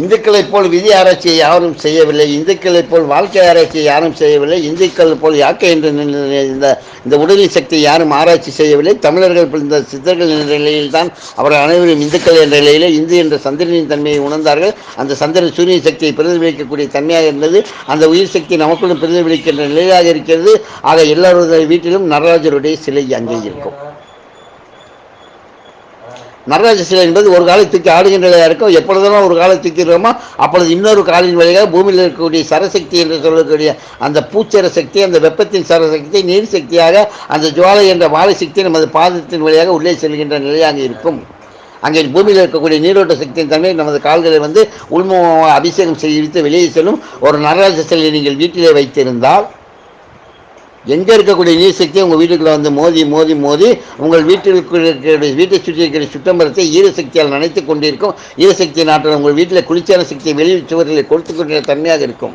இந்துக்களைப் போல் விதி ஆராய்ச்சியை யாரும் செய்யவில்லை. இந்துக்களைப் போல் வாழ்க்கை ஆராய்ச்சியை யாரும் செய்யவில்லை. இந்துக்கள் போல் யாக்கை என்ற இந்த இந்த உடலின் சக்தியை யாரும் ஆராய்ச்சி செய்யவில்லை. தமிழர்கள் இந்த சித்தர்கள் என்ற நிலையில்தான் அவர்கள் அனைவரும் இந்துக்கள் என்ற நிலையில் இந்து என்ற சந்திரனின் தன்மையை உணர்ந்தார்கள். அந்த சந்திரன் சூரிய சக்தியை பிரதிபலிக்கக்கூடிய தன்மையாக இருந்தது. அந்த உயிர் சக்தி நமக்குள்ளும் பிரதிபலிக்கின்ற நிலையாக இருக்கிறது. ஆக எல்லாருடைய வீட்டிலும் நடராஜருடைய சிலை அங்கே இருக்கும். நடராஜ சிலை என்பது ஒரு காலத்துக்கு ஆடுகின்றதாக இருக்கும் எப்பொழுதெல்லாம் ஒரு காலை தூக்கிறோமோ அப்பொழுது இன்னொரு காலின் வழியாக பூமியில் இருக்கக்கூடிய சரசக்தி என்று சொல்லக்கூடிய அந்த பூச்சர சக்தி அந்த வெப்பத்தின் சரசக்தி நீர் சக்தியாக அந்த ஜுவாலை என்ற வாழை சக்தி நமது பாதத்தின் வழியாக உள்ளே செல்கின்ற நிலையாக இருக்கும். அங்கே பூமியில் இருக்கக்கூடிய நீரோட்ட சக்தியின் தன்மை நமது கால்களை வந்து உள்முகமாக அபிஷேகம் செய்து வெளியே செல்லும் ஒரு நடராஜ சிலையை நீங்கள் வீட்டிலே வைத்திருந்தால் எங்கே இருக்கக்கூடிய நீர் சக்தி உங்கள் வீட்டுக்குள்ள வந்து மோதி மோதி மோதி உங்கள் வீட்டில் இருக்கக்கூடிய வீட்டை சுற்றி இருக்கிற சுத்தம்பரத்தை ஈரசக்தியால் நனைத்துக் கொண்டிருக்கும். ஈரசக்தி நாட்டில் உங்கள் வீட்டில் குளிர்ச்சியான சக்தியை வெளியில் சுவர்களை கொடுத்து கொண்டிருக்கிற தன்மையாக இருக்கும்.